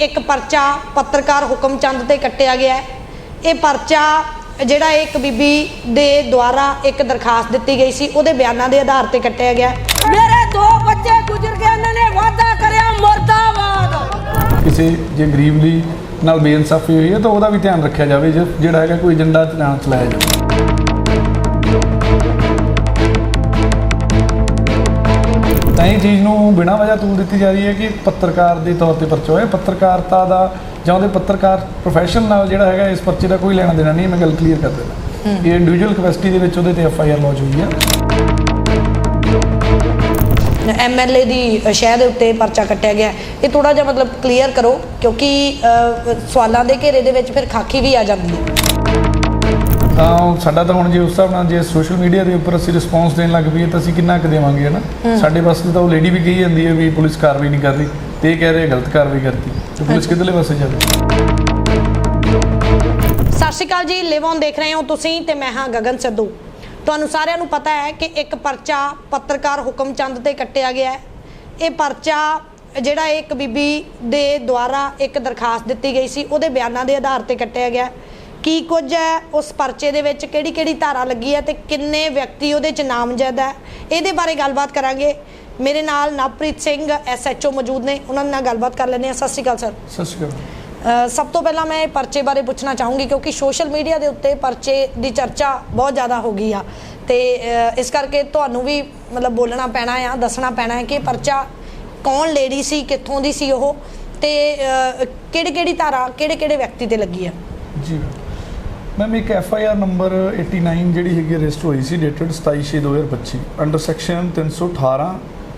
ਇੱਕ ਪਰਚਾ ਪੱਤਰਕਾਰ ਹੁਕਮ ਚੰਦ ਤੇ ਕੱਟਿਆ ਗਿਆ ਹੈ। ਇਹ ਪਰਚਾ ਜਿਹੜਾ ਇੱਕ ਬੀਬੀ ਦੇ ਦੁਆਰਾ ਇੱਕ ਦਰਖਾਸਤ ਦਿੱਤੀ ਗਈ ਸੀ ਉਹਦੇ ਬਿਆਨਾਂ ਦੇ ਆਧਾਰ ਤੇ ਕੱਟਿਆ ਗਿਆ। ਮੇਰੇ ਦੋ ਬੱਚੇ ਗੁਜ਼ਰ ਗਏ ਇਹਨਾਂ ਨੇ ਵਾਅਦਾ ਕਰਿਆ ਮਰਦਾਬਾਦ। ਕਿਸੇ ਜੇ ਗਰੀਬ ਲਈ ਨਾਲ ਬੇਇਨਸਾਫੀ ਹੋਈ ਹੈ ਤਾਂ ਉਹਦਾ ਵੀ ਧਿਆਨ ਰੱਖਿਆ ਜਾਵੇ ਜਿਹੜਾ ਹੈਗਾ ਕੋਈ ਏਜੰਡਾ ਨਾ ਚਲਾਇਆ ਜਾਵੇ। ਇਹ ਚੀਜ਼ ਨੂੰ ਬਿਨਾਂ ਵਜ੍ਹਾ ਤੂਲ ਦਿੱਤੀ ਜਾ ਰਹੀ ਹੈ ਕਿ ਪੱਤਰਕਾਰ ਦੇ ਤੌਰ ਤੇ ਪਰਚਾ ਹੋਇਆ ਪੱਤਰਕਾਰਤਾ ਦਾ ਜਾਂ ਉਹਦੇ ਪੱਤਰਕਾਰ ਪ੍ਰੋਫੈਸ਼ਨ ਨਾਲ ਜਿਹੜਾ ਹੈਗਾ ਇਸ ਪਰਚੇ ਦਾ ਕੋਈ ਲੈਣਾ ਦੇਣਾ ਨਹੀਂ ਮੈਂ ਗੱਲ ਕਲੀਅਰ ਕਰ ਦਿੰਦਾ। ਇਹ ਇੰਡੀਵਿਜੂਅਲ ਕਪੈਸਿਟੀ ਦੇ ਵਿੱਚ ਉਹਦੇ ਤੇ ਐਫ ਆਈ ਆਰ ਲੌਂਚ ਹੋਈ ਹੈ ਐਮਐਲਏ ਦੀ ਸ਼ਹਿ ਦੇ ਉੱਤੇ ਪਰਚਾ ਕੱਟਿਆ ਗਿਆ। ਇਹ ਥੋੜਾ ਜਿਹਾ ਮਤਲਬ ਕਲੀਅਰ ਕਰੋ ਕਿਉਂਕਿ ਸਵਾਲਾਂ ਦੇ ਘੇਰੇ ਦੇ ਵਿੱਚ ਫਿਰ ਖਾਕੀ ਵੀ ਆ ਜਾਂਦੀ ਹੈ। ਤਾਂ ਸਾਡਾ ਤਾਂ ਹੁਣ ਜੇ ਉਸ ਹਿਸਾਬ ਨਾਲ ਜੇ ਸੋਸ਼ਲ ਮੀਡੀਆ ਦੇ ਉੱਪਰ ਅਸੀਂ ਰਿਸਪੌਂਸ ਦੇਣ ਲੱਗ ਪਈਏ ਤਾਂ ਅਸੀਂ ਕਿੰਨਾ ਕੁ ਦੇਵਾਂਗੇ ਹਨਾ? ਸਾਡੇ ਪਾਸੇ ਤਾਂ ਉਹ ਲੇਡੀ ਵੀ ਕਹੀ ਜਾਂਦੀ ਹੈ ਵੀ ਪੁਲਿਸ ਕਾਰਵਾਈ ਨਹੀਂ ਕਰ ਰਹੀ ਤੇ ਇਹ ਕਹਿ ਰਹੇ ਗਲਤ ਕਾਰਵਾਈ ਕਰਤੀ। ਤੇ ਪੁਲਿਸ ਕਿੱਧਰਲੇ ਪਾਸੇ ਜਾਵੇ ਸਤਿ ਸ਼੍ਰੀ ਅਕਾਲ ਜੀ ਲਿਵ ਔਨ ਦੇਖ ਰਹੇ ਹੋ ਤੁਸੀਂ ਤੇ ਮੈਂ ਹਾਂ ਗਗਨ ਸਿੱਧੂ। ਤੁਹਾਨੂੰ ਸਾਰਿਆਂ ਨੂੰ ਪਤਾ ਹੈ ਕਿ ਇੱਕ ਪਰਚਾ ਪੱਤਰਕਾਰ ਹੁਕਮ ਚੰਦ ਤੇ ਕੱਟਿਆ ਗਿਆ ਹੈ। ਇਹ ਪਰਚਾ ਜਿਹੜਾ ਇੱਕ ਬੀਬੀ ਦੇ ਦੁਆਰਾ ਇੱਕ ਦਰਖਾਸਤ ਦਿੱਤੀ ਗਈ ਸੀ ਉਹਦੇ ਬਿਆਨਾਂ ਦੇ ਆਧਾਰ ਤੇ ਕੱਟਿਆ ਗਿਆ ਹੈ। ਕੀ ਕੁਝ ਹੈ? ਉਸ ਪਰਚੇ ਦੇ ਵਿੱਚ ਕਿਹੜੀ ਕਿਹੜੀ ਧਾਰਾ ਲੱਗੀ ਹੈ ਤੇ ਕਿੰਨੇ ਵਿਅਕਤੀ ਉਹਦੇ ਚ ਨਾਮਜ਼ਦ ਹੈ? ਇਹਦੇ ਬਾਰੇ ਗੱਲਬਾਤ ਕਰਾਂਗੇ। ਮੇਰੇ ਨਾਲ ਨਵਪ੍ਰੀਤ ਸਿੰਘ ਐਸਐਚਓ ਮੌਜੂਦ ਨੇ। ਉਹਨਾਂ ਨਾਲ ਗੱਲਬਾਤ ਕਰ ਲੈਂਦੇ ਹਾਂ। ਸਤਿ ਸ਼੍ਰੀ ਅਕਾਲ ਸਰ। ਸਤਿ ਸ਼੍ਰੀ ਅਕਾਲ। ਸਭ ਤੋਂ ਪਹਿਲਾਂ ਮੈਂ ਪਰਚੇ ਬਾਰੇ ਪੁੱਛਣਾ ਚਾਹੂੰਗੀ ਕਿਉਂਕਿ ਸੋਸ਼ਲ ਮੀਡੀਆ ਦੇ ਉੱਤੇ ਪਰਚੇ ਦੀ ਚਰਚਾ ਬਹੁਤ ਜ਼ਿਆਦਾ ਹੋ ਗਈ ਆ। ਤੇ ਇਸ ਕਰਕੇ ਤੁਹਾਨੂੰ ਵੀ ਮਤਲਬ ਬੋਲਣਾ ਪੈਣਾ ਆ ਦੱਸਣਾ ਪੈਣਾ ਹੈ ਕਿ ਪਰਚਾ ਕੌਣ ਲੇਡੀ ਸੀ ਕਿੱਥੋਂ ਦੀ ਸੀ ਉਹ ਤੇ ਕਿਹੜੀ ਕਿਹੜੀ ਧਾਰਾ ਕਿਹੜੇ ਕਿਹੜੇ ਵਿਅਕਤੀ ਤੇ ਲੱਗੀ ਆ? ਜੀ। ਮੈਮ ਇੱਕ ਐਫ ਆਈ ਆਰ ਨੰਬਰ 89 ਜਿਹੜੀ ਹੈਗੀ ਰਜਿਸਟਰ ਹੋਈ ਸੀ ਡੇਟਡ 27/6/2025 ਅੰਡਰ ਸੈਕਸ਼ਨ 318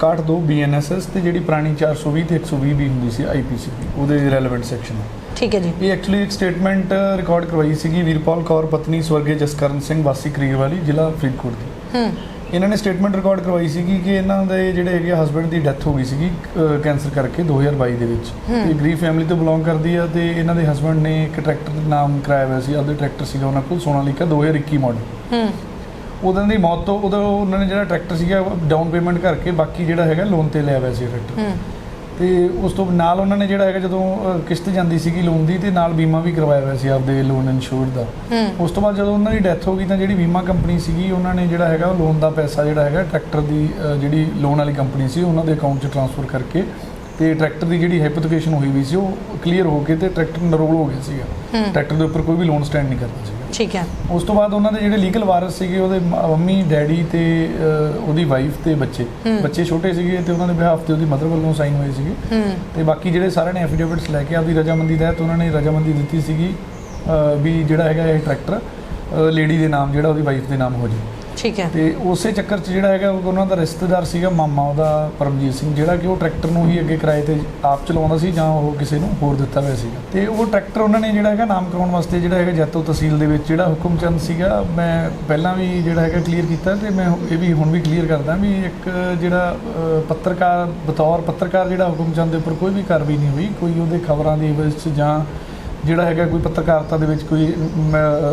62 BNSS ਤੇ ਜਿਹੜੀ ਪੁਰਾਣੀ 420 ਤੇ 120 ਵੀ ਹੁੰਦੀ ਸੀ ਆਈਪੀਸੀ ਉਹਦੇ ਰੈਲੇਵੈਂਟ ਸੈਕਸ਼ਨ ਠੀਕ ਹੈ ਜੀ। ਇਹ ਐਕਚੁਅਲੀ ਇੱਕ ਸਟੇਟਮੈਂਟ ਰਿਕਾਰਡ ਕਰਵਾਈ ਸੀਗੀ ਵੀਰਪਾਲ ਕੌਰ ਪਤਨੀ ਸਵਰਗੀ ਜਸਕਰਨ ਸਿੰਘ ਵਾਸੀ ਕਰੀਰ ਵਾਲੀ ਜ਼ਿਲ੍ਹਾ ਫਰੀਦਕੋਟ ਦੀ। ਹੂੰ। ਇਹਨਾਂ ਨੇ ਸਟੇਟਮੈਂਟ ਰਿਕਾਰਡ ਕਰਵਾਈ ਸੀਗੀ ਕਿ ਇਹਨਾਂ ਦੇ ਜਿਹੜੇ ਹੈਗੇ ਹਸਬੰਡ ਦੀ ਡੈਥ ਹੋ ਗਈ ਸੀਗੀ ਕੈਂਸਰ ਕਰਕੇ 2022 ਦੇ ਵਿੱਚ। ਇਹ ਗਰੀਬ ਫੈਮਿਲੀ ਤੋਂ ਬਿਲੋਂਗ ਕਰਦੀ ਆ ਤੇ ਇਹਨਾਂ ਦੇ ਹਸਬੰਡ ਨੇ ਇੱਕ ਟਰੈਕਟਰ ਦਾ ਨਾਮ ਕਰਾਇਆ ਹੋਇਆ ਸੀ ਆਪਦੇ ਟਰੈਕਟਰ ਸੀਗਾ ਉਹਨਾਂ ਕੋਲ ਸੋਨਾਲੀਕਾ 2021 ਮਾਡਲ ਹੂੰ। ਉਹਨਾਂ ਦੀ ਮੌਤ ਤੋਂ ਉਦੋਂ ਉਹਨਾਂ ਨੇ ਜਿਹੜਾ ਟਰੈਕਟਰ ਸੀਗਾ ਡਾਊਨ ਪੇਮੈਂਟ ਕਰਕੇ ਬਾਕੀ ਜਿਹੜਾ ਹੈਗਾ ਲੋਨ ਤੇ ਲਿਆ ਹੋਇਆ ਸੀ ਟਰੈਕਟਰ ਹੂੰ। ਤੇ ਉਸ ਤੋਂ ਨਾਲ ਉਹਨਾਂ ਨੇ ਜਿਹੜਾ ਹੈਗਾ ਜਦੋਂ ਕਿਸ਼ਤ ਜਾਂਦੀ ਸੀਗੀ ਲੋਨ ਦੀ ਤੇ ਨਾਲ ਬੀਮਾ ਵੀ ਕਰਵਾਇਆ ਹੋਇਆ ਸੀ ਆਪਦੇ ਲੋਨ ਇੰਸ਼ੋਰ ਦਾ। ਉਸ ਤੋਂ ਬਾਅਦ ਜਦੋਂ ਉਹਨਾਂ ਦੀ ਡੈਥ ਹੋ ਗਈ ਤਾਂ ਜਿਹੜੀ ਬੀਮਾ ਕੰਪਨੀ ਸੀਗੀ ਉਹਨਾਂ ਨੇ ਜਿਹੜਾ ਹੈਗਾ ਲੋਨ ਦਾ ਪੈਸਾ ਜਿਹੜਾ ਹੈਗਾ ਟਰੈਕਟਰ ਦੀ ਜਿਹੜੀ ਲੋਨ ਵਾਲੀ ਕੰਪਨੀ ਸੀ ਉਹਨਾਂ ਦੇ ਅਕਾਊਂਟ 'ਚ ਟ੍ਰਾਂਸਫਰ ਕਰਕੇ ਤੇ ਟਰੈਕਟਰ ਦੀ ਜਿਹੜੀ ਹਾਈਪੋਥੀਕੇਸ਼ਨ ਹੋਈ ਵੀ ਸੀ ਉਹ ਕਲੀਅਰ ਹੋ ਕੇ ਤੇ ਟਰੈਕਟਰ ਨਰੋਲ ਹੋ ਗਿਆ ਸੀਗਾ। ਟਰੈਕਟਰ ਦੇ ਉੱਪਰ ਕੋਈ ਵੀ ਲੋਨ ਸਟੈਂਡ ਨਹੀਂ ਕਰਦਾ ਸੀਗਾ ਠੀਕ ਹੈ। ਉਸ ਤੋਂ ਬਾਅਦ ਉਹਨਾਂ ਦੇ ਜਿਹੜੇ ਲੀਗਲ ਵਾਰਸ ਸੀਗੇ ਉਹਦੇ ਮੰਮੀ ਡੈਡੀ ਤੇ ਉਹਦੀ ਵਾਈਫ ਤੇ ਬੱਚੇ। ਬੱਚੇ ਛੋਟੇ ਸੀਗੇ ਤੇ ਉਹਨਾਂ ਦੇ ਬਿਹਾਫ ਤੇ ਉਹਦੀ ਮਦਰ ਵੱਲੋਂ ਸਾਈਨ ਹੋਏ ਸੀਗੇ। ਤੇ ਬਾਕੀ ਜਿਹੜੇ ਸਾਰਿਆਂ ਨੇ ਐਫੀਡੇਵਿਟਸ ਲੈ ਕੇ ਆਪਦੀ ਰਜਾਮੰਦੀ ਦਾ ਉਹਨਾਂ ਨੇ ਰਜਾਮੰਦੀ ਦਿੱਤੀ ਸੀਗੀ ਵੀ ਜਿਹੜਾ ਹੈਗਾ ਇਹ ਟਰੈਕਟਰ ਲੇਡੀ ਦੇ ਨਾਮ ਜਿਹੜਾ ਉਹਦੀ ਵਾਈਫ ਦੇ ਨਾਮ ਹੋ ਜੇ ਠੀਕ ਹੈ। ਤੇ ਉਸੇ ਚੱਕਰ 'ਚ ਜਿਹੜਾ ਹੈਗਾ, ਉਹਨਾਂ ਦਾ ਰਿਸ਼ਤੇਦਾਰ ਸੀਗਾ ਮਾਮਾ, ਉਹਦਾ ਪਰਮਜੀਤ ਸਿੰਘ, ਜਿਹੜਾ ਕਿ ਉਹ ਟਰੈਕਟਰ ਨੂੰ ਹੀ ਅੱਗੇ ਕਿਰਾਏ ਤੇ ਆਪ ਚਲਾਉਂਦਾ ਸੀ ਜਾਂ ਉਹ ਕਿਸੇ ਨੂੰ ਹੋਰ ਦਿੱਤਾ ਹੋਇਆ ਸੀਗਾ। ਤੇ ਉਹ ਟਰੈਕਟਰ ਉਹਨਾਂ ਨੇ ਜਿਹੜਾ ਹੈਗਾ, ਨਾਮ ਕਰਾਉਣ ਵਾਸਤੇ ਜਿਹੜਾ ਹੈਗਾ, ਜੈਤੋ ਤਹਿਸੀਲ ਦੇ ਵਿੱਚ ਜਿਹੜਾ ਹੁਕਮਚੰਦ ਸੀਗਾ, ਮੈਂ ਪਹਿਲਾਂ ਵੀ ਜਿਹੜਾ ਹੈਗਾ ਕਲੀਅਰ ਕੀਤਾ ਤੇ ਮੈਂ ਇਹ ਵੀ ਹੁਣ ਵੀ ਕਲੀਅਰ ਕਰਦਾ ਵੀ ਇੱਕ ਜਿਹੜਾ ਪੱਤਰਕਾਰ, ਬਤੌਰ ਪੱਤਰਕਾਰ ਜਿਹੜਾ ਹੁਕਮਚੰਦ ਦੇ ਉੱਪਰ ਕੋਈ ਵੀ ਕਾਰਵਾਈ ਨਹੀਂ ਹੋਈ, ਕੋਈ ਉਹਦੇ ਖਬਰਾਂ ਦੀ ਵਿੱਚ ਜਾਂ ਜਿਹੜਾ ਹੈਗਾ ਕੋਈ ਪੱਤਰਕਾਰਤਾ ਦੇ ਵਿੱਚ ਕੋਈ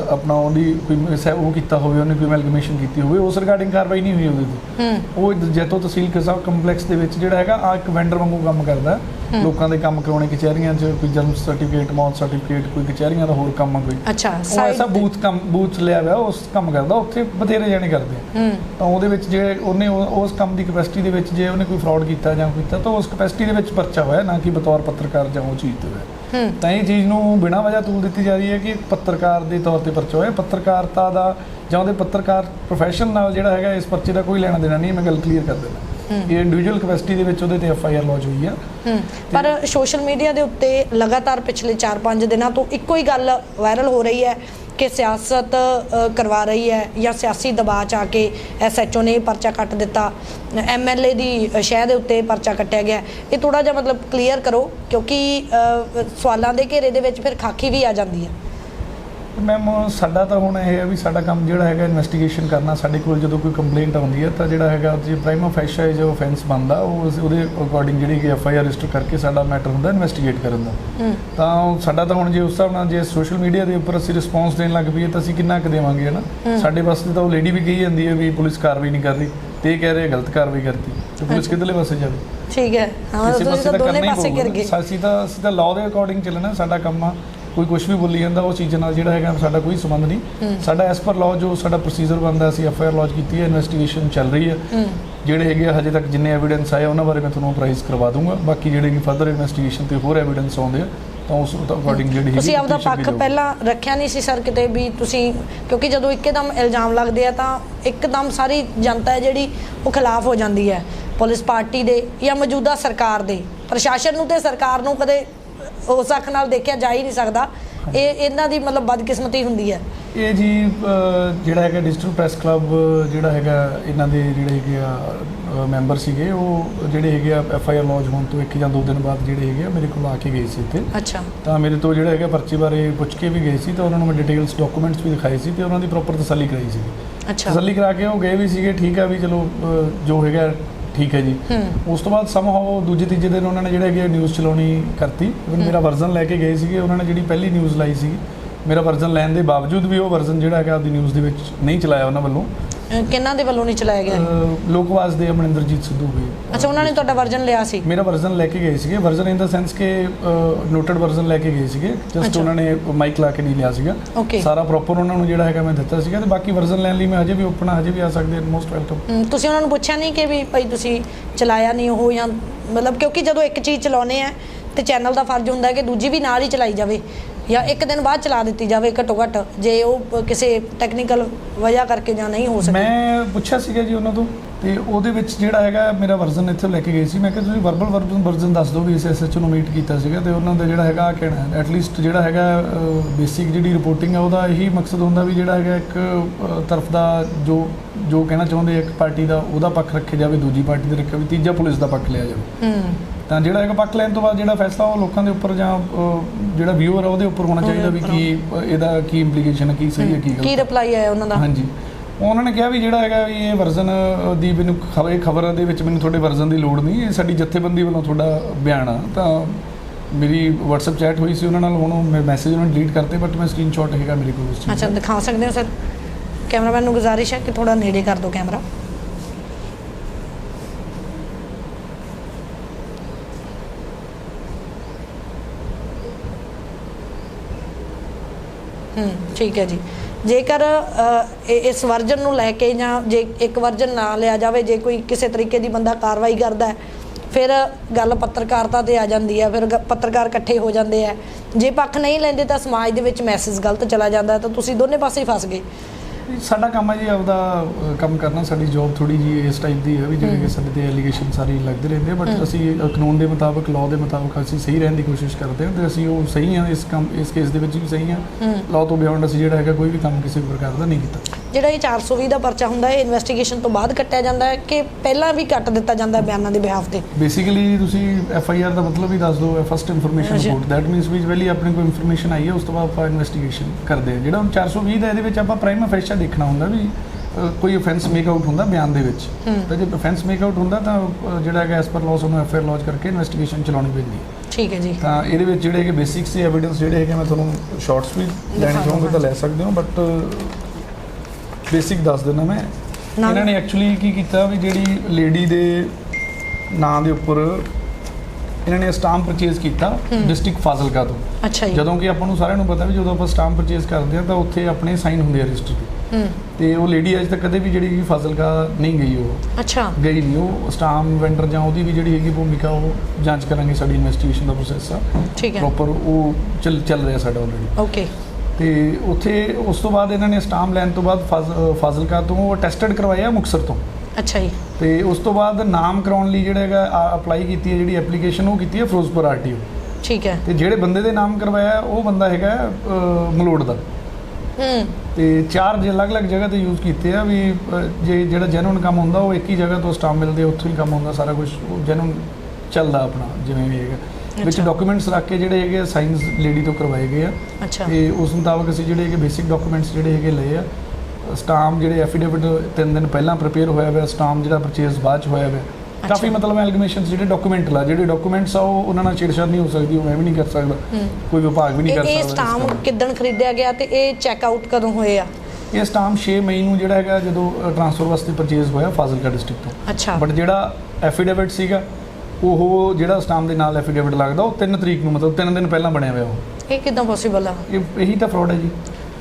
ਆਪਣਾ ਉਹਦੀ ਕੋਈ ਉਹ ਕੀਤਾ ਹੋਵੇ ਉਹਨੇ ਕੋਈ ਅਮੈਲਗਮੇਸ਼ਨ ਕੀਤੀ ਹੋਵੇ ਉਸ ਰਿਗਾਰਡਿੰਗ ਕਾਰਵਾਈ ਨਹੀਂ ਹੋਈ ਉਹਦੇ ਤੇ। ਉਹ ਜੈਤੋ ਤਹਿਸੀਲ ਕਿਸਾਬ ਕੰਪਲੈਕਸ ਦੇ ਵਿੱਚ ਜਿਹੜਾ ਹੈਗਾ ਆ ਇੱਕ ਵੈਂਡਰ ਵਾਂਗੂ ਕੰਮ ਕਰਦਾ। ਲੋਕਾਂ ਦੇ ਕੰਮ ਕਰਾਉਣੇ ਕਚਹਿਰੀਆਂ 'ਚ ਕੋਈ ਜਨਮ ਸਰਟੀਫਿਕੇਟ ਮੌਤ ਸਰਟੀਫਿਕੇਟ ਕੋਈ ਕਚਹਿਰੀਆਂ ਦਾ ਹੋਰ ਕੰਮ ਆ ਕੋਈ। ਅੱਛਾ ਉਹ ਐਸਾ। ਬੂਥ ਕੰਮ ਬੂਥ ਲਿਆ ਹੋਇਆ ਉਸ ਕੰਮ ਕਰਦਾ ਉੱਥੇ ਬਥੇਰੇ ਜਾਣੇ ਕਰਦੇ ਆ। ਤਾਂ ਉਹਦੇ ਵਿੱਚ ਜੇ ਉਹਨੇ ਉਹ- ਉਸ ਕੰਮ ਦੀ ਕਪੈਸਿਟੀ ਦੇ ਵਿੱਚ ਜੇ ਉਹਨੇ ਕੋਈ ਫਰਾਡ ਕੀਤਾ ਜਾਂ ਕੀਤਾ ਤਾਂ ਉਸ ਕਪੈਸਿਟੀ ਦੇ ਵਿੱਚ ਪਰਚਾ ਹੋਇਆ ਨਾ ਕਿ ਬਤੌਰ ਪੱਤਰਕਾਰ ਜਾਂ ਉਹ ਚੀਜ਼ ਤੇ ਹੋਇਆ। ਤਾਂ ਇਹ ਚੀਜ਼ ਨੂੰ ਬਿਨਾਂ ਵਜ੍ਹਾ ਤੂਲ ਦਿੱਤੀ ਜਾ ਰਹੀ ਹੈ ਕਿ ਪੱਤਰਕਾਰ ਦੇ ਤੌਰ ਤੇ ਪਰਚਾ ਹੋਇਆ ਪੱਤਰਕਾਰਤਾ ਦਾ ਜਾਂ ਉਹਦੇ ਪੱਤਰਕਾਰ ਪ੍ਰੋਫੈਸ਼ਨ ਨਾਲ ਜਿਹੜਾ ਹੈਗਾ ਇਸ ਪਰਚੇ ਦਾ ਕੋਈ ਲੈਣਾ ਦੇਣਾ ਨਹੀਂ ਮੈਂ ਗੱਲ ਕਲੀਅਰ ਕਰ ਦਿੰਦਾ। ਇਹ ਇੰਡੀਵਿਜੂਅਲ ਕਪੈਸਿਟੀ ਦੇ ਵਿੱਚ ਉਹਦੇ ਤੇ ਐਫ ਆਈ ਆਰ ਹੋਈ ਆ। ਪਰ ਸੋਸ਼ਲ ਮੀਡੀਆ ਦੇ ਉੱਤੇ ਲਗਾਤਾਰ ਪਿਛਲੇ 4-5 ਦਿਨਾਂ ਤੋਂ ਇੱਕੋ ਹੀ ਗੱਲ ਵਾਇਰਲ ਹੋ ਰਹੀ ਹੈ ਕਿ ਸਿਆਸਤ ਕਰਵਾ ਰਹੀ ਹੈ ਜਾਂ ਸਿਆਸੀ ਦਬਾਅ ਚ ਆ ਕੇ ਐਸਐਚਓ ਨੇ ਪਰਚਾ ਕੱਟ ਦਿੱਤਾ। ਐਮਐਲਏ ਦੀ ਸ਼ਹਿ ਦੇ ਉੱਤੇ ਪਰਚਾ ਕੱਟਿਆ ਗਿਆ। ਇਹ ਥੋੜਾ ਜਿਹਾ ਮਤਲਬ ਕਲੀਅਰ ਕਰੋ ਕਿਉਂਕਿ ਸਵਾਲਾਂ ਦੇ ਘੇਰੇ ਦੇ ਵਿੱਚ ਫਿਰ ਖਾਕੀ ਵੀ ਆ ਜਾਂਦੀ ਹੈ। ਮੈਮ ਸਾਡਾ ਤਾਂ ਹੁਣ ਇਹ ਹੈ ਵੀ ਸਾਡਾ ਕੰਮ ਜਿਹੜਾ ਹੈਗਾ ਇਨਵੈਸਟੀਗੇਸ਼ਨ ਕਰਨਾ ਸਾਡੇ ਕੋਲ ਜਦੋਂ ਕੋਈ ਕੰਪਲੇਂਟ ਆਉਂਦੀ ਹੈ ਤਾਂ ਜਿਹੜਾ ਹੈਗਾ ਜੇ ਪ੍ਰਾਈਮਾ ਫੈਸ਼ਾ ਜੋ ਆਫੈਂਸ ਬਣਦਾ ਉਹ ਅਸੀਂ ਉਹਦੇ ਅਕੋਰਡਿੰਗ ਜਿਹੜੀ ਕਿ ਐਫ ਆਈ ਆਰ ਰਜਿਸਟਰ ਕਰਕੇ ਸਾਡਾ ਮੈਟਰ ਹੁੰਦਾ ਇਨਵੈਸਟੀਗੇਟ ਕਰਨ ਦਾ। ਤਾਂ ਸਾਡਾ ਤਾਂ ਹੁਣ ਜੇ ਉਸ ਹਿਸਾਬ ਨਾਲ ਜੇ ਸੋਸ਼ਲ ਮੀਡੀਆ ਦੇ ਉੱਪਰ ਅਸੀਂ ਰਿਸਪੌਂਸ ਦੇਣ ਲੱਗ ਪਈਏ ਤਾਂ ਅਸੀਂ ਕਿੰਨਾ ਕੁ ਦੇਵਾਂਗੇ ਹਨਾ ਸਾਡੇ ਵਾਸਤੇ ਤਾਂ ਉਹ ਲੇਡੀ ਵੀ ਕਹੀ ਜਾਂਦੀ ਹੈ ਵੀ ਪੁਲਿਸ ਕਾਰਵਾਈ ਨਹੀਂ ਕਰ ਰਹੀ ਤੇ ਇਹ ਕਹਿ ਰਹੇ ਗਲਤ ਕਾਰਵਾਈ ਕਰਤੀ ਤੇ ਪੁਲਿਸ ਕਿੱਧਰਲੇ ਪਾਸੇ ਜਾਵੇ? ਠੀਕ ਹੈ। ਹਾਂ ਤੁਸੀਂ ਤਾਂ ਦੋਨੇ ਹੀ ਪਾਸੇ ਗਿਰ। ਗਏ। ਅਸੀਂ ਤਾਂ ਅਸੀਂ ਤਾਂ ਲਾਅ ਦੇ ਅਕੋਰਡਿੰਗ ਚੱਲਣਾ ਸਾਡਾ ਕੰਮ ਆ। ਕੋਈ ਕੁਝ ਵੀ ਬੋਲੀ ਜਾਂਦਾ ਉਹ ਚੀਜ਼ ਨਾਲ ਜਿਹੜਾ ਹੈਗਾ ਸਾਡਾ ਕੋਈ ਸੰਬੰਧ ਨਹੀਂ। ਸਾਡਾ ਐਸ ਪਰ ਲਾਅ ਜੋ ਸਾਡਾ ਪ੍ਰੋਸੀਜਰ ਬਣਦਾ ਅਸੀਂ ਐਫ ਆਈ ਆਰ ਲੌਂਚ ਕੀਤੀ ਹੈ ਇਨਵੈਸਟੀਗੇਸ਼ਨ ਚੱਲ ਰਹੀ ਹੈ। ਜਿਹੜੇ ਹੈਗੇ ਹਜੇ ਤੱਕ ਜਿੰਨੇ ਐਵੀਡੈਂਸ ਆਏ ਉਹਨਾਂ ਬਾਰੇ ਮੈਂ ਤੁਹਾਨੂੰ ਅਪਰਾਈਜ਼ ਕਰਵਾ ਦੂੰਗਾ। ਬਾਕੀ ਜਿਹੜੇ ਕਿ ਫਰਦਰ ਇਨਵੈਸਟੀਗੇਸ਼ਨ ਤੇ ਹੋਰ ਐਵੀਡੈਂਸ ਆਉਂਦੇ ਆ ਤਾਂ ਉਸ ਅਕੋਰਡਿੰਗ ਜਿਹੜੀ ਤੁਸੀਂ ਆਪਦਾ ਪੱਖ। ਪਹਿਲਾਂ ਰੱਖਿਆ ਨਹੀਂ ਸੀ ਸਰ ਕਿਤੇ ਵੀ ਤੁਸੀਂ ਕਿਉਂਕਿ ਜਦੋਂ ਇੱਕਦਮ ਇਲਜ਼ਾਮ ਲੱਗਦੇ ਆ ਤਾਂ ਇੱਕਦਮ ਸਾਰੀ ਜਨਤਾ ਹੈ ਜਿਹੜੀ ਉਹ ਖਿਲਾਫ ਹੋ ਜਾਂਦੀ ਹੈ। ਪੁਲਿਸ ਪਾਰਟੀ ਦੇ ਜਾਂ ਮੌਜੂਦਾ ਸਰਕਾਰ ਦੇ। ਪ੍ਰਸ਼ਾਸਨ ਨੂੰ ਤੇ ਸਰਕਾਰ ਨੂੰ ਕਦੇ ਉਸ ਅੱਖ ਨਾਲ ਦੇਖਿਆ ਜਾ ਹੀ ਨਹੀਂ ਸਕਦਾ। ਇਹ ਇਹਨਾਂ ਦੀ ਮਤਲਬ ਬਦਕਿਸਮਤੀ ਹੁੰਦੀ ਹੈ। ਇਹ ਜੀ ਜਿਹੜਾ ਹੈਗਾ ਡਿਜੀਟਲ ਪ੍ਰੈਸ ਕਲੱਬ ਜਿਹੜਾ ਹੈਗਾ ਇਹਨਾਂ ਦੇ ਜਿਹੜੇ ਹੈਗੇ ਆ ਮੈਂਬਰ ਸੀਗੇ ਉਹ ਜਿਹੜੇ ਹੈਗੇ ਆ ਐਫ ਆਈ ਆਰ ਲੌਂਚ ਹੋਣ ਤੋਂ ਇੱਕ ਜਾਂ ਦੋ ਦਿਨ ਬਾਅਦ ਜਿਹੜੇ ਹੈਗੇ ਆ ਮੇਰੇ ਕੋਲ ਆ ਕੇ ਗਏ ਸੀ ਇੱਥੇ। ਅੱਛਾ। ਤਾਂ ਮੇਰੇ ਤੋਂ ਜਿਹੜਾ ਹੈਗਾ ਪਰਚੇ ਬਾਰੇ ਪੁੱਛ ਕੇ ਵੀ ਗਏ ਸੀ ਤਾਂ ਉਹਨਾਂ ਨੂੰ ਮੈਂ ਡਿਟੇਲਸ ਡਾਕੂਮੈਂਟਸ ਵੀ ਦਿਖਾਏ ਸੀ ਤੇ ਉਹਨਾਂ ਦੀ ਪ੍ਰੋਪਰ ਤਸੱਲੀ ਕਰਾਈ ਸੀ। ਅੱਛਾ। ਤਸੱਲੀ ਕਰਾ ਕੇ ਉਹ ਗਏ ਵੀ ਸੀਗੇ ਠੀਕ ਆ ਵੀ ਚਲੋ ਜੋ ਹੈਗਾ ਠੀਕ ਹੈ ਜੀ। ਉਸ ਤੋਂ ਬਾਅਦ ਸਮਹਾਉ ਦੂਜੇ ਤੀਜੇ ਦਿਨ ਉਹਨਾਂ ਨੇ ਜਿਹੜਾ ਹੈਗਾ ਨਿਊਜ਼ ਚਲਾਉਣੀ ਕਰਤੀ। ਮੇਰਾ ਵਰਜ਼ਨ ਲੈ ਕੇ ਗਏ ਸੀਗੇ ਉਹਨਾਂ ਨੇ ਜਿਹੜੀ ਪਹਿਲੀ ਨਿਊਜ਼ ਲਾਈ ਸੀ ਮੇਰਾ ਵਰਜ਼ਨ ਲੈਣ ਦੇ ਬਾਵਜੂਦ ਵੀ ਉਹ ਵਰਜ਼ਨ ਜਿਹੜਾ ਹੈਗਾ ਆਪਦੀ ਨਿਊਜ਼ ਦੇ ਵਿੱਚ ਨਹੀਂ ਚਲਾਇਆ ਉਹਨਾਂ ਵੱਲੋਂ। ਕਿਹਨਾਂ ਦੇ ਵੱਲੋਂ ਨਹੀਂ ਚਲਾਇਆ ਗਿਆ? ਅਹ, ਲੋਕਵਾਸ ਦੇ ਅਮਰਿੰਦਰਜੀਤ ਸਿੱਧੂ ਵੀ ਅੱਛਾ ਉਹਨਾਂ ਨੇ ਤੁਹਾਡਾ ਵਰਜਨ ਲਿਆ ਸੀ? ਮੇਰਾ ਵਰਜ਼ਨ ਲੈ ਕੇ ਗਏ ਸੀਗੇ। ਵਰਜ਼ਨ ਇਨ ਦਾ ਸੈਂਸ ਕਿ ਨੋਟਡ ਵਰਜ਼ਨ ਲੈ ਕੇ ਗਏ ਸੀਗੇ। ਜਸਟ। ਉਹਨਾਂ ਨੇ ਮਾਈਕ ਲਾ ਕੇ ਨਹੀਂ ਲਿਆ ਸੀਗਾ। ਸਾਰਾ ਪ੍ਰੋਪਰ ਉਹਨਾਂ ਨੂੰ ਜਿਹੜਾ ਹੈਗਾ ਮੈਂ ਦਿੱਤਾ ਸੀਗਾ ਤੇ ਬਾਕੀ ਵਰਜ਼ਨ ਲੈਣ ਲਈ ਮੈਂ ਹਜੇ ਵੀ ਓਪਨ ਹਜੇ ਵੀ ਆ ਸਕਦੇ ਮੋਸਟ ਵੈਲਕਮ ਹਮ, ਤੁਸੀਂ ਉਹਨਾਂ ਨੂੰ ਪੁੱਛਿਆ ਨਹੀਂ ਕਿ ਵੀ ਭਾਈ ਤੁਸੀਂ ਚਲਾਇਆ ਨਹੀਂ ਉਹ ਜਾਂ ਮਤਲਬ ਕਿਉਂਕਿ ਜਦੋਂ ਇੱਕ ਚੀਜ਼ ਚਲਾਉਨੇ ਆ ਤੇ ਚੈਨਲ ਦਾ ਫਰਜ਼ ਹੁੰਦਾ ਹੈ ਕਿ ਦੂਜੀ ਵੀ ਨਾਲ ਹੀ ਚਲਾਈ ਜਾਵੇ ਜਾਂ ਇੱਕ ਦਿਨ ਬਾਅਦ ਚਲਾ ਦਿੱਤੀ ਜਾਵੇ ਘੱਟੋ ਘੱਟ ਜੇ ਉਹ ਕਿਸੇ ਟੈਕਨੀਕਲ ਵਜ੍ਹਾ ਕਰਕੇ ਜਾਂ ਨਹੀਂ ਹੋ ਸਕੇ। ਮੈਂ ਪੁੱਛਿਆ ਸੀਗਾ ਜੀ ਉਹਨਾਂ ਤੋਂ ਤੇ ਉਹਦੇ ਵਿੱਚ ਜਿਹੜਾ ਹੈਗਾ ਮੇਰਾ ਵਰਜ਼ਨ ਇੱਥੇ ਲੈ ਕੇ ਗਏ ਸੀ। ਮੈਂ ਕਿਹਾ ਤੁਸੀਂ ਵਰਬਲ ਵਰਜ਼ਨ ਵਰਜ਼ਨ ਦੱਸ ਦਿਓ ਵੀ ਇਸ ਐਸਐਚਓ ਨੂੰ ਮੀਟ ਕੀਤਾ ਸੀਗਾ ਤੇ ਉਹਨਾਂ ਦਾ ਜਿਹੜਾ ਹੈਗਾ ਕਹਿਣਾ ਐਟਲੀਸਟ ਜਿਹੜਾ ਹੈਗਾ ਬੇਸਿਕ ਜਿਹੜੀ ਰਿਪੋਰਟਿੰਗ ਹੈ ਉਹਦਾ ਇਹੀ ਮਕਸਦ ਹੁੰਦਾ ਵੀ ਜਿਹੜਾ ਹੈਗਾ ਇੱਕ ਤਰਫ ਦਾ ਜੋ ਜੋ ਕਹਿਣਾ ਚਾਹੁੰਦੇ ਇੱਕ ਪਾਰਟੀ ਦਾ ਉਹਦਾ ਪੱਖ ਰੱਖਿਆ ਜਾਵੇ ਦੂਜੀ ਪਾਰਟੀ ਦਾ ਰੱਖਿਆ ਵੀ ਤੀਜਾ ਪੁਲਿਸ ਦਾ ਪੱਖ ਲਿਆ ਜਾਵੇ। ਹੂੰ। ਤਾਂ ਜਿਹੜਾ ਹੈਗਾ ਪੱਖ ਲੈਣ ਤੋਂ ਬਾਅਦ ਜਿਹੜਾ ਫੈਸਲਾ ਉਹ ਲੋਕਾਂ ਦੇ ਉੱਪਰ ਜਾਂ ਜਿਹੜਾ ਵਿਊਅਰ ਹੈ ਉਹਦੇ ਉੱਪਰ ਹੋਣਾ ਚਾਹੀਦਾ ਵੀ ਕੀ ਇਹਦਾ ਕੀ ਇੰਪਲੀਕੇਸ਼ਨ ਹੈ ਕੀ ਸਹੀ ਹੈ ਕੀ ਕੀ ਗਲਤ ਹੈ ਰਿਪਲਾਈ ਆਇਆ ਉਹਨਾਂ ਦਾ? ਹਾਂਜੀ। ਉਹਨਾਂ ਨੇ ਕਿਹਾ ਵੀ ਜਿਹੜਾ ਹੈਗਾ ਵੀ ਇਹ ਵਰਜ਼ਨ ਦੀ ਮੈਨੂੰ ਖਬਰ ਖਬਰ ਦੇ ਵਿੱਚ ਮੈਨੂੰ ਤੁਹਾਡੇ ਵਰਜ਼ਨ ਦੀ ਲੋੜ ਨਹੀਂ ਇਹ ਸਾਡੀ ਜਥੇਬੰਦੀ ਵੱਲੋਂ ਤੁਹਾਡਾ ਬਿਆਨ ਆ। ਤਾਂ ਮੇਰੀ WhatsApp ਚੈਟ ਹੋਈ ਸੀ ਉਹਨਾਂ ਨਾਲ ਹੁਣ ਮੈਂ ਮੈਸੇਜ ਉਹਨਾਂ ਡਿਲੀਟ ਕਰਤੇ ਬਟ ਮੈਂ ਸਕਰੀਨਸ਼ਾਟ ਹੈਗਾ ਮੇਰੇ ਕੋਲ ਉਸ ਚੀਜ਼ ਅੱਛਾ। ਦਿਖਾ ਸਕਦੇ ਹੋ ਸਰ? ਕੈਮਰਾਮੈਨ ਨੂੰ ਗੁਜ਼ਾਰਿਸ਼ ਹੈ ਕਿ ਥੋੜਾ ਨੇੜੇ ਕਰ ਦਿਓ ਕੈਮਰਾ। ਹੂੰ ਠੀਕ ਹੈ ਜੀ। ਜੇਕਰ ਅ, ਇਹ- ਇਸ ਵਰਜਨ ਨੂੰ ਲੈ ਕੇ ਜਾਂ ਜੇ ਇੱਕ ਵਰਜਨ ਨਾ ਲਿਆ ਜਾਵੇ ਜੇ ਕੋਈ ਕਿਸੇ ਤਰੀਕੇ ਦੀ ਬੰਦਾ ਕਾਰਵਾਈ ਕਰਦਾ ਹੈ ਫਿਰ ਗੱਲ ਪੱਤਰਕਾਰਤਾ ਤੇ ਆ ਜਾਂਦੀ ਹੈ ਫਿਰ ਗ- ਪੱਤਰਕਾਰ ਇਕੱਠੇ ਹੋ ਜਾਂਦੇ ਆ ਜੇ ਪੱਖ ਨਹੀਂ ਲੈਂਦੇ ਤਾਂ ਸਮਾਜ ਦੇ ਵਿੱਚ ਮੈਸੇਜ ਗਲਤ ਚਲਾ ਜਾਂਦਾ ਹੈ ਤਾਂ ਤੁਸੀਂ ਦੋਨੇ ਪਾਸੇ ਹੀ ਫਸ ਗਏ। ਸਾਡਾ ਕੰਮ ਹੈ ਜੀ ਆਪਦਾ ਕੰਮ ਕਰਨਾ ਸਾਡੀ ਜੌਬ ਥੋੜੀ ਜੀ ਇਸ ਟਾਈਪ ਦੀ ਹੈ ਵੀ ਜਿਹੜੇ ਕਿ ਸਾਡੇ ਤੇ ਐਲੀਗੇਸ਼ਨ ਸਾਰੇ ਲੱਗਦੇ ਰਹਿੰਦੇ ਬਟ ਅਸੀਂ ਕਾਨੂੰਨ ਦੇ ਮੁਤਾਬਕ ਲਾਅ ਦੇ ਮੁਤਾਬਕ ਅਸੀਂ ਸਹੀ ਰਹਿਣ ਦੀ ਕੋਸ਼ਿਸ਼ ਕਰਦੇ ਹਾਂ ਤੇ ਅਸੀਂ ਉਹ ਸਹੀ ਹਾਂ ਇਸ ਕੰਮ ਇਸ ਕੇਸ ਦੇ ਵਿੱਚ ਵੀ ਸਹੀ ਹਾਂ। ਲਾਅ ਤੋਂ ਬਿਯੋਂਡ ਅਸੀਂ ਜਿਹੜਾ ਹੈਗਾ ਕੋਈ ਵੀ ਕੰਮ ਕਿਸੇ ਪ੍ਰਕਾਰ ਦਾ ਨਹੀਂ ਕੀਤਾ। ਜਿਹੜਾ ਇਹ 420 ਦਾ ਪਰਚਾ ਹੁੰਦਾ ਹੈ ਇਨਵੈਸਟੀਗੇਸ਼ਨ ਤੋਂ ਬਾਅਦ ਕੱਟਿਆ ਜਾਂਦਾ ਹੈ ਕਿ ਪਹਿਲਾਂ ਵੀ ਕੱਟ ਦਿੱਤਾ ਜਾਂਦਾ ਹੈ ਬਿਆਨਾਂ ਦੇ ਬਿਹਾਫ ਤੇ? ਬੇਸਿਕਲੀ ਤੁਸੀਂ ਐਫ ਆਈ ਆਰ ਦਾ ਮਤਲਬ ਹੀ ਦੱਸ ਦਿਓ first information. Report that means ਵੀ ਪਹਿਲੀ ਆਪਣੇ ਕੋਲ ਇਨਫੋਰਮੇਸ਼ਨ ਆਈ ਹੈ ਉਸ ਤੋਂ ਬਾਅਦ ਆਪਾਂ ਇਨਵੈਸਟੀਗੇਸ਼ਨ ਕਰਦੇ ਹਾਂ। ਜਿਹੜਾ ਹੁਣ 420 ਦਾ ਇਹਦੇ ਵਿੱਚ ਆਪਾਂ ਪ੍ਰਾਈਮ ਫੈਸ਼ਾ ਦੇਖਣਾ ਹੁੰਦਾ ਵੀ ਕੋਈ ਅਫੈਂਸ ਮੇਕ ਆਊਟ ਹੁੰਦਾ ਬਿਆਨ ਦੇ ਵਿੱਚ। ਤਾਂ ਜੇ ਅਫੈਂਸ ਮੇਕ ਆਊਟ ਹੁੰਦਾ ਤਾਂ ਜਿਹੜਾ ਹੈਗਾ ਐਸ ਪਰ ਉਹਨੂੰ ਐਫ ਆਈ ਆਰ ਲੌਂਚ ਕਰਕੇ ਇਨਵੈਸਟੀਗੇਸ਼ਨ ਚਲਾਉਣੀ ਪੈਂਦੀ ਹੈ। ਠੀਕ ਹੈ ਜੀ। ਤਾਂ ਇਹਦੇ ਵਿੱਚ ਜਿਹੜੇ ਹੈਗੇ ਬੇਸਿਕਸ ਦੇ ਐਵੀਡੈਂਸ ਜਿਹੜੇ ਹੈਗੇ ਮੈਂ ਤੁਹਾਨੂੰ ਸ਼ਾਰਟਸ ਵੀ ਲੈਣੇ ਚਾਹੂੰਗਾ ਤਾਂ। ਲੈ ਸਕਦੇ ਹੋ ਬਟ ਬੇਸਿਕ ਦੱਸ ਦਿੰਦਾ ਮੈਂ। ਇਹਨਾਂ ਨੇ ਐਕਚੁਅਲੀ ਕੀ ਕੀਤਾ ਵੀ ਜਿਹੜੀ ਲੇਡੀ ਦੇ ਨਾਂ ਦੇ ਉੱਪਰ ਇਹਨਾਂ ਨੇ ਸਟਾਂਪ ਪਰਚੇਜ਼ ਕੀਤਾ ਡਿਸਟ੍ਰਿਕਟ ਫਾਜ਼ਿਲਕਾ ਤੋਂ। ਅੱਛਾ ਜੀ। ਜਦੋਂ ਕਿ ਆਪਾਂ ਨੂੰ ਸਾਰਿਆਂ ਨੂੰ ਪਤਾ ਵੀ ਜਦੋਂ ਆਪਾਂ ਸਟਾਂਪ ਪਰਚੇਜ਼ ਕਰਦੇ ਹਾਂ ਤਾਂ ਉੱਥੇ ਆਪਣੇ ਸਾਈਨ ਹੁੰਦੇ ਆ ਰਜਿਸਟਰ ਤੇ। ਤੇ ਉਹ ਲੇਡੀ ਅਜੇ ਤੱਕ ਕਦੇ ਵੀ ਜਿਹੜੀ ਫਾਜ਼ਿਲਕਾ ਨਹੀਂ ਗਈ ਉਹ। ਅੱਛਾ। ਗਈ ਨਹੀਂ ਉਹ। ਸਟਾਂਪ ਵੈਂਡਰ ਜਾਂ ਉਹਦੀ ਵੀ ਜਿਹੜੀ ਹੈਗੀ ਭੂਮਿਕਾ ਉਹ ਜਾਂਚ ਕਰਾਂਗੇ ਸਾਡੀ ਇਨਵੈਸਟੀਗੇਸ਼ਨ ਦਾ ਪ੍ਰੋਸੈਸ ਆ। ਠੀਕ ਹੈ। ਪ੍ਰੋਪਰ ਉਹ ਚੱਲ ਚੱਲ ਰਿਹਾ ਸਾਡਾ ਆਲਰੇਡੀ ਓਕੇ ਤੇ ਉੱਥੇ ਉਸ ਤੋਂ ਬਾਅਦ ਇਹਨਾਂ ਨੇ ਸਟਾਂਪ ਲੈਣ ਤੋਂ ਬਾਅਦ ਫਾਜ਼ਿਲਕਾ ਤੋਂ ਉਹ ਟੈਸਟਡ ਕਰਵਾਇਆ ਮੁਕਸਰ ਤੋਂ। ਅੱਛਾ ਜੀ। ਤੇ ਉਸ ਤੋਂ ਬਾਅਦ ਨਾਮ ਕਰਾਉਣ ਲਈ ਜਿਹੜਾ ਹੈਗਾ ਅਪਲਾਈ ਕੀਤੀ ਹੈ ਜਿਹੜੀ ਐਪਲੀਕੇਸ਼ਨ ਉਹ ਕੀਤੀ ਹੈ ਫਿਰੋਜ਼ਪੁਰ ਆਰਟੀਓ ਠੀਕ ਹੈ। ਤੇ ਜਿਹੜੇ ਬੰਦੇ ਦੇ ਨਾਮ ਕਰਵਾਇਆ ਉਹ ਬੰਦਾ ਹੈਗਾ ਮਲੋੜ ਦਾ। ਹੂੰ। ਤੇ ਚਾਰ ਜੇ ਅਲੱਗ-ਅਲੱਗ ਜਗ੍ਹਾ ਤੇ ਯੂਜ਼ ਕੀਤੇ ਆ ਵੀ ਅ, ਜੇ ਜਿਹੜਾ ਜੈਨੂਨ ਕੰਮ ਹੁੰਦਾ ਉਹ ਇੱਕ ਹੀ ਜਗ੍ਹਾ ਤੋਂ ਸਟਾਂਪ ਮਿਲਦੇ ਉੱਥੋਂ ਹੀ ਕੰਮ ਹੁੰਦਾ ਸਾਰਾ ਕੁਝ ਜੈਨੂਨ ਚੱਲਦਾ ਆਪਣਾ ਜਿਵੇਂ ਵੀ ਹੈਗਾ। ਵਿੱਚ। ਡਾਕੂਮੈਂਟਸ ਰੱਖ ਕੇ ਜਿਹੜੇ ਹੈਗੇ ਸਾਈਨਸ ਲੇਡੀ ਤੋਂ ਕਰਵਾਏ ਗਏ ਆ। ਅੱਛਾ। ਤੇ ਉਸ ਮੁਤਾਬਕ ਅਸੀਂ ਜਿਹੜੇ ਹੈਗੇ ਬੇਸਿਕ ਡਾਕੂਮੈਂਟਸ ਜਿਹੜੇ ਹੈਗੇ ਲਏ ਆ ਸਟਾਮ ਜਿਹੜੇ ਐਫੀਡੇਵਿਟ ਤਿੰਨ ਦਿਨ ਪਹਿਲਾਂ ਪ੍ਰਿਪੇਅਰ ਹੋਇਆ ਹੋਇਆ ਸਟਾਮ ਜਿਹੜਾ ਪਰਚੇਸ ਬਾਅਦ ਚ ਹੋਇਆ ਹੋਇਆ ਕਾਫੀ ਮਤਲਬ ਐਲਗੇਮੇਸ਼ਨਸ ਜਿਹੜੇ ਡਾਕੂਮੈਂਟ ਲਾ ਜਿਹੜੇ ਡਾਕੂਮੈਂਟਸ ਆ ਉਹ ਉਹਨਾਂ ਨਾਲ ਛੇੜਛਾੜ ਨਹੀਂ ਹੋ ਸਕਦੀ ਉਹ ਮੈਂ ਵੀ ਨਹੀਂ ਕਰ ਸਕਦਾ। ਕੋਈ ਵਿਭਾਗ ਵੀ ਨਹੀਂ ਇਹ ਕਰ ਇਹ ਸਕਦਾ ਇਸ ਸਟਾਮ। ਕਿੱਦਣ ਖਰੀਦਿਆ ਗਿਆ ਤੇ ਇਹ ਚੈੱਕ ਆਊਟ ਕਦੋਂ ਹੋਏ ਆ? ਇਹ ਸਟਾਮ 6 ਮਈ ਨੂੰ ਜਿਹੜਾ ਹੈਗਾ ਜਦੋਂ ਟ੍ਰਾਂਸਫਰ ਵਾਸਤੇ ਪਰਚੇਜ਼ ਹੋਇਆ ਫਾਜ਼ਿਲਕਾ ਡਿਸਟ੍ਰਿਕਟ ਤੋਂ। ਅੱਛਾ। ਬਟ ਜਿਹੜਾ ਐਫੀਡੇਵਿਟ ਸੀਗਾ ਉਹ ਜਿਹੜਾ ਸਟਾਮ ਦੇ ਨਾਲ ਐਫੀਡੇਵਿਟ ਲੱਗਦਾ ਉਹ 3 ਤਰੀਕ ਨੂੰ ਮਤਲਬ 3 ਦਿਨ ਪਹਿਲਾਂ ਬਣਿਆ ਹੋਇਆ ਉਹ। ਇਹ ਕਿਦਾਂ ਪੋਸੀਬਲ ਆ? ਇਹ ਇਹੀ ਤਾਂ ਫਰਾਡ ਹੈ ਜੀ।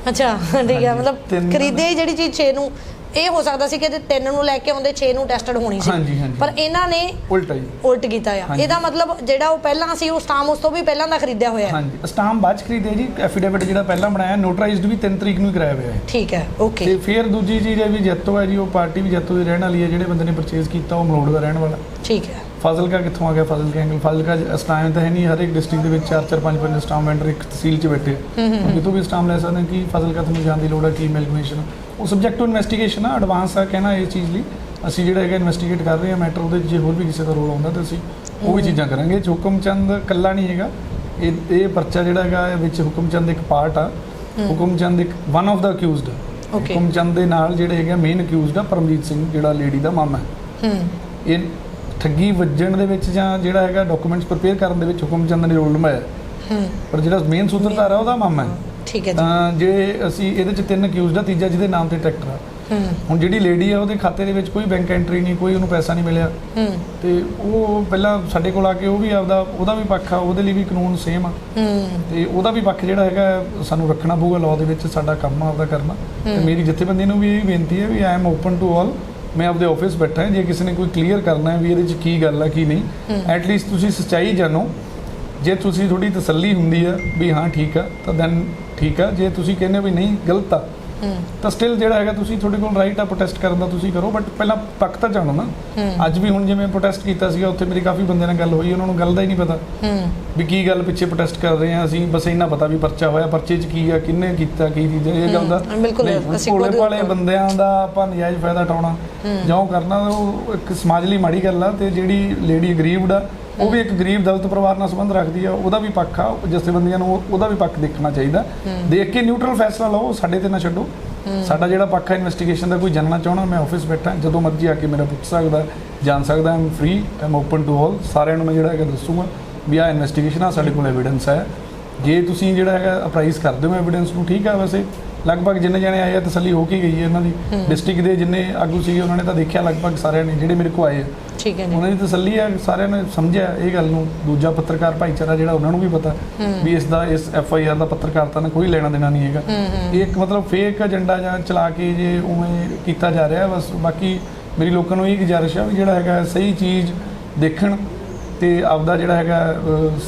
ਅੱਛਾ ਠੀਕ ਹੈ ਮਤਲਬ ਖਰੀਦੇ ਜਿਹੜੀ ਚੀਜ਼ 6 ਨੂੰ ਇਹ ਹੋ ਸਕਦਾ ਸੀ ਕਿ ਤੇ 3 ਨੂੰ ਲੈ ਕੇ ਆਉਂਦੇ 6 ਨੂੰ ਟੈਸਟਡ ਹੋਣੀ ਸੀ। ਹਾਂਜੀ, ਹਾਂਜੀ। ਪਰ ਇਹਨਾਂ ਨੇ ਉਲਟਾ ਜੀ ਉਲਟ ਕੀਤਾ ਆ। ਹਾਂਜੀ। ਇਹਦਾ ਮਤਲਬ ਜਿਹੜਾ ਉਹ ਪਹਿਲਾਂ ਸੀ ਉਹ ਸਟਾਮ ਉਸ ਤੋਂ ਵੀ ਪਹਿਲਾਂ ਦਾ ਖਰੀਦਿਆ ਹੋਇਆ ਹੈ। ਹਾਂਜੀ। ਸਟਾਮ ਬਾਅਦ ਚ ਖਰੀਦੇ ਜੀ ਐਫੀਡੇਵਿਟ ਜਿਹੜਾ ਪਹਿਲਾਂ ਬਣਾਇਆ ਨੋਟਰਾਈਜ਼ਡ ਵੀ 3 ਤਰੀਕ ਨੂੰ ਹੀ ਕਰਾਇਆ ਹੋਇਆ ਹੈ। ਠੀਕ ਹੈ ਤੇ ਓਕੇ ਫਿਰ ਦੂਜੀ ਚੀਜ਼ ਹੈ ਵੀ ਜੈਤੋ ਹੈ ਜੀ ਉਹ ਪਾਰਟੀ ਵੀ ਜੈਤੋ ਦੀ ਰਹਿਣ ਵਾਲੀ ਹੈ ਜਿਹੜੇ ਬੰਦੇ ਨੇ ਪਰਚੇਜ਼ ਕੀਤਾ ਉਹ ਮਲੋੜ ਦਾ ਰਹਿਣ ਵਾਲਾ। ਠੀਕ ਹੈ। ਫਾਜ਼ਿਲਕਾ ਕਿੱਥੋਂ ਆ ਗਿਆ? ਫਾਜ਼ਿਲਕਾ ਐਂਗਲ ਫਾਜ਼ਿਲਕਾ ਸਟਾਮ ਤਾਂ ਹੈ ਨਹੀਂ ਹਰ ਇੱਕ ਡਿਸਟ੍ਰਿਕਟ ਦੇ ਵਿੱਚ 4 4 5 5 ਸਟਾਮ ਵੈਂਡਰ ਇੱਕ ਤਹਿਸੀਲ 'ਚ ਬੈਠੇ ਕਿਤੋਂ ਵੀ ਸਟਾਮ ਲੈ ਸਕਦੇ ਕਿ ਫਾਜ਼ਿਲਕਾ ਤੁਹਾਨੂੰ ਜਾਣ ਦੀ ਲੋੜ ਹੈ ਕੀ ਮੈਲਗਮੇਸ਼ਨ ਉਹ ਸਬਜੈਕਟ ਟੂ ਇਨਵੈਸਟੀਗੇਸ਼ਨ ਆ ਐਡਵਾਂਸ ਆ ਕਹਿਣਾ ਇਹ ਚੀਜ਼ ਲਈ। ਅਸੀਂ ਜਿਹੜਾ ਹੈਗਾ ਇਨਵੈਸਟੀਗੇਟ ਕਰ ਰਹੇ ਹਾਂ ਮੈਟਰ ਉਹਦੇ ਜੇ ਹੋਰ ਵੀ ਕਿਸੇ ਦਾ ਰੋਲ ਆਉਂਦਾ ਤਾਂ ਅਸੀਂ ਉਹ ਵੀ ਚੀਜ਼ਾਂ ਕਰਾਂਗੇ। ਹੁਕਮ ਚੰਦ ਕੱਲਾ ਨਹੀਂ ਹੈਗਾ। ਇਹ ਇਹ ਪਰਚਾ ਜਿਹੜਾ ਹੈਗਾ ਇਹ ਵਿੱਚ ਹੁਕਮ ਚੰਦ ਇੱਕ ਪਾਰਟ ਆ। ਹੁਕਮ ਚੰਦ ਇੱਕ ਵਨ ਆਫ ਦਾ ਅਕਿਊਜ਼ਡ. ਹੁਕਮ ਚੰਦ ਦੇ ਨਾਲ ਜਿਹੜੇ ਹੈਗਾ ਮੇਨ ਅਕਿਊਜ਼ਡ ਆ ਪਰਮਜੀਤ ਸਿੰਘ ਜਿਹੜਾ ਲੇਡੀ ਦਾ ਮਾਮਾ ਹੂੰ। ਇਹ ਠੱਗੀ ਵੱਜਣ ਦੇ ਵਿੱਚ ਜਾਂ ਜਿਹੜਾ ਹੈਗਾ ਡਾਕੂਮੈਂਟਸ ਪ੍ਰਪੇਅਰ ਕਰਨ ਦੇ ਵਿੱਚ ਹੁਕਮ ਚੰਦ ਨੇ ਰੋਲ ਨਿਭਾਇਆ ਹੂੰ। ਪਰ ਜਿਹੜਾ ਮੇਨ ਸੂਤਰਧਾਰ ਹੈ ਉਹਦਾ ਮਾਮਾ ਹੈ। ਠੀਕ ਹੈ ਜੀ। ਤਾਂ ਜੇ ਅਸੀਂ ਇਹਦੇ ਚ ਤਿੰਨ ਅਕਿਊਜ਼ਡ ਆ ਤੀਜਾ ਜਿਹਦੇ ਨਾਮ ਤੇ ਟਰੈਕਟਰ ਆ। ਹੁਣ ਜਿਹੜੀ ਲੇਡੀ ਆ ਉਹਦੇ ਖਾਤੇ ਦੇ ਵਿੱਚ ਕੋਈ ਬੈਂਕ ਐਂਟਰੀ ਨਹੀਂ ਕੋਈ ਉਹਨੂੰ ਪੈਸਾ ਨਹੀਂ ਮਿਲਿਆ। ਤੇ ਉਹ ਪਹਿਲਾਂ ਸਾਡੇ ਕੋਲ ਆ ਕੇ ਉਹ ਵੀ ਆਪਦਾ ਉਹਦਾ ਵੀ ਪੱਖ ਆ ਉਹਦੇ ਲਈ ਵੀ ਕਾਨੂੰਨ ਸੇਮ ਆ। ਤੇ ਉਹਦਾ ਵੀ ਪੱਖ ਜਿਹੜਾ ਹੈਗਾ ਸਾਨੂੰ ਰੱਖਣਾ ਪਊਗਾ ਲਾਅ ਦੇ ਵਿੱਚ ਸਾਡਾ ਕੰਮ ਆ ਆਪਦਾ ਕਰਨਾ। ਤੇ ਮੇਰੀ ਜਥੇਬੰਦੀ ਨੂੰ ਵੀ ਇਹ ਬੇਨਤੀ ਹੈ ਵੀ I am open to all ਮੈਂ ਆਪਦੇ ਆਫਿਸ ਬੈਠਾ ਹਾਂ ਜੇ ਕਿਸੇ ਨੇ ਕੋਈ ਕਲੀਅਰ ਕਰਨਾ ਹੈ ਵੀ ਇਹਦੇ 'ਚ ਕੀ ਗੱਲ ਆ ਕੀ ਨਹੀਂ ਐਟ ਲੀਸਟ ਤੁਸੀਂ ਸੱਚਾਈ ਜਾਣੋ। ਜੇ ਤੁਸੀਂ ਥੋੜੀ ਤਸੱਲੀ ਹੁੰਦੀ ਆ ਵੀ ਹਾਂ ਠੀਕ ਆ ਤਾਂ ਦੈਨ ਠੀਕ ਆ। ਜੇ ਤੁਸੀਂ ਕਹਿੰਦੇ ਹੋ ਵੀ ਨਹੀਂ ਗਲਤ ਆ ਹੂੰ ਤਾਂ ਸਟਿਲ ਜਿਹੜਾ ਹੈਗਾ ਤੁਸੀਂ ਤੁਹਾਡੇ ਕੋਲ ਰਾਈਟ ਆ ਪ੍ਰੋਟੈਸਟ ਕਰਨ ਦਾ ਤੁਸੀਂ ਕਰੋ ਬਟ ਪਹਿਲਾਂ ਪੱਕ ਤਾਂ ਜਾਣੋ ਨਾ। ਅੱਜ ਵੀ ਹੁਣ ਜਿਵੇਂ ਪ੍ਰੋਟੈਸਟ ਕੀਤਾ ਸੀਗਾ ਉੱਥੇ ਮੇਰੀ ਕਾਫੀ ਬੰਦਿਆਂ ਨਾਲ ਗੱਲ ਹੋਈ ਉਹਨਾਂ ਨੂੰ ਗੱਲ ਦਾ ਹੀ ਨਹੀਂ ਪਤਾ। ਵੀ ਕੀ ਗੱਲ ਪਿੱਛੇ ਪ੍ਰੋਟੈਸਟ ਕਰ ਰਹੇ ਆ ਅਸੀਂ ਬਸ ਇੰਨਾ ਪਤਾ ਵੀ ਪਰਚਾ ਹੋਇਆ ਪਰਚੇ 'ਚ ਕੀ ਆ ਕਿੰਨੇ ਕੀਤਾ ਕੀ ਚੀਜ਼ ਇਹ ਗੱਲ ਦਾ। ਬਿਲਕੁਲ, ਅਸੀਂ ਭਾਲੇ ਬੰਦਿਆਂ ਦਾ ਆਪਾਂ ਨਜਾਇਜ਼ ਫਾਇਦਾ ਉਠਾਉਣਾ। ਜਿਉਂ ਕਰਨਾ ਉਹ ਇੱਕ ਸਮਾਜ ਲਈ ਮਾੜੀ ਗੱਲ ਆ ਤੇ ਜਿਹੜੀ ਲੇਡੀ ਗਰੀਬਡ ਆ ਉਹ ਵੀ ਇੱਕ ਗਰੀਬ ਦਲਿਤ ਪਰਿਵਾਰ ਨਾਲ ਸੰਬੰਧ ਰੱਖਦੀ ਆ ਉਹਦਾ ਵੀ ਪੱਖ ਆ ਜਥੇਬੰਦੀਆਂ ਨੂੰ ਉਹ- ਉਹਦਾ ਵੀ ਪੱਖ ਦੇਖਣਾ ਚਾਹੀਦਾ। ਦੇਖ ਕੇ ਨਿਊਟਰਲ ਫੈਸਲਾ ਲਓ ਸਾਡੇ ਤੇ ਨਾ ਛੱਡੋ। ਸਾਡਾ ਜਿਹੜਾ ਪੱਖ ਹੈ ਇਨਵੈਸਟੀਗੇਸ਼ਨ ਦਾ ਕੋਈ ਜਾਣਨਾ ਚਾਹਣਾ ਮੈਂ ਆਫਿਸ ਬੈਠਾ ਜਦੋਂ ਮਰਜ਼ੀ ਆ ਕੇ ਮੇਰਾ ਪੁੱਛ ਸਕਦਾ ਜਾਣ ਸਕਦਾ ਆਮ ਫ੍ਰੀ ਆਮ ਓਪਨ ਟੂ ਆਲ ਸਾਰਿਆਂ ਨੂੰ ਮੈਂ ਜਿਹੜਾ ਹੈਗਾ ਦੱਸੂਗਾ ਵੀ ਆ ਇਨਵੈਸਟੀਗੇਸ਼ਨ ਆ ਸਾਡੇ ਕੋਲ ਐਵੀਡੈਂਸ ਹੈ। ਜੇ ਤੁਸੀਂ ਜਿਹੜਾ ਹੈਗਾ ਅਪਰਾਈਜ਼ ਕਰਦੇ ਹੋ ਐਵੀਡੈਂਸ ਨੂੰ ਠੀਕ ਆ ਵੈਸੇ। ਲਗਭਗ ਜਿੰਨੇ ਜਣੇ ਆਏ ਆ ਤਸੱਲੀ ਹੋ ਕੇ ਗਈ ਹੈ ਇਹਨਾਂ ਦੀ। ਡਿਸਟ੍ਰਿਕਟ ਦੇ ਜਿੰਨੇ ਆਗੂ ਸੀਗੇ ਉਹਨਾਂ ਨੇ ਤਾਂ ਦੇਖਿਆ ਲਗਭਗ ਸਾਰਿਆਂ ਨੇ ਜਿਹੜੇ ਮੇਰੇ ਕੋਲ ਆਏ ਆ। ਠੀਕ ਹੈ ਜੀ। ਉਹਨਾਂ ਦੀ ਤਸੱਲੀ ਹੈ ਸਾਰਿਆਂ ਨੇ ਸਮਝਿਆ ਇਹ ਗੱਲ ਨੂੰ। ਦੂਜਾ ਪੱਤਰਕਾਰ ਭਾਈਚਾਰਾ ਜਿਹੜਾ ਉਹਨਾਂ ਨੂੰ ਵੀ ਪਤਾ ਵੀ ਇਸ ਦਾ ਇਸ ਐਫ ਆਈ ਆਰ ਦਾ ਪੱਤਰਕਾਰਤਾ ਨਾਲ ਕੋਈ ਲੈਣਾ ਦੇਣਾ ਨਹੀਂ ਹੈਗਾ। ਇਹ ਇੱਕ ਮਤਲਬ ਫੇਕ ਏਜੰਡਾ ਜਾਂ ਚਲਾ ਕੇ ਜੇ ਉਵੇਂ ਕੀਤਾ ਜਾ ਰਿਹਾ ਬਸ ਬਾਕੀ ਮੇਰੀ ਲੋਕਾਂ ਨੂੰ ਇਹ ਗੁਜ਼ਾਰਿਸ਼ ਆ ਵੀ ਜਿਹੜਾ ਹੈਗਾ ਸਹੀ ਚੀਜ਼ ਦੇਖਣ ਤੇ ਆਪਦਾ ਜਿਹੜਾ ਹੈਗਾ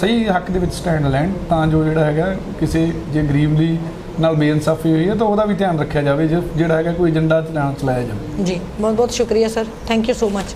ਸਹੀ ਹੱਕ ਦੇ ਵਿੱਚ ਸਟੈਂਡ ਲੈਣ ਤਾਂ ਜੋ ਜਿਹੜਾ ਹੈਗਾ ਕਿਸੇ ਜੇ ਗਰੀਬ ਦੀ ਨਾਲ ਬੇਇਨਸਾਫੀ ਹੋਈ ਹੈ ਤਾਂ ਉਹਦਾ ਵੀ ਧਿਆਨ ਰੱਖਿਆ ਜਾਵੇ ਜੇ ਜਿਹੜਾ ਹੈਗਾ ਕੋਈ ਏਜੰਡਾ ਚਲਾਉਣ ਚਲਾਇਆ ਜਾਵੇ। ਜੀ ਬਹੁਤ ਬਹੁਤ ਸ਼ੁਕਰੀਆ, sir. Thank you so much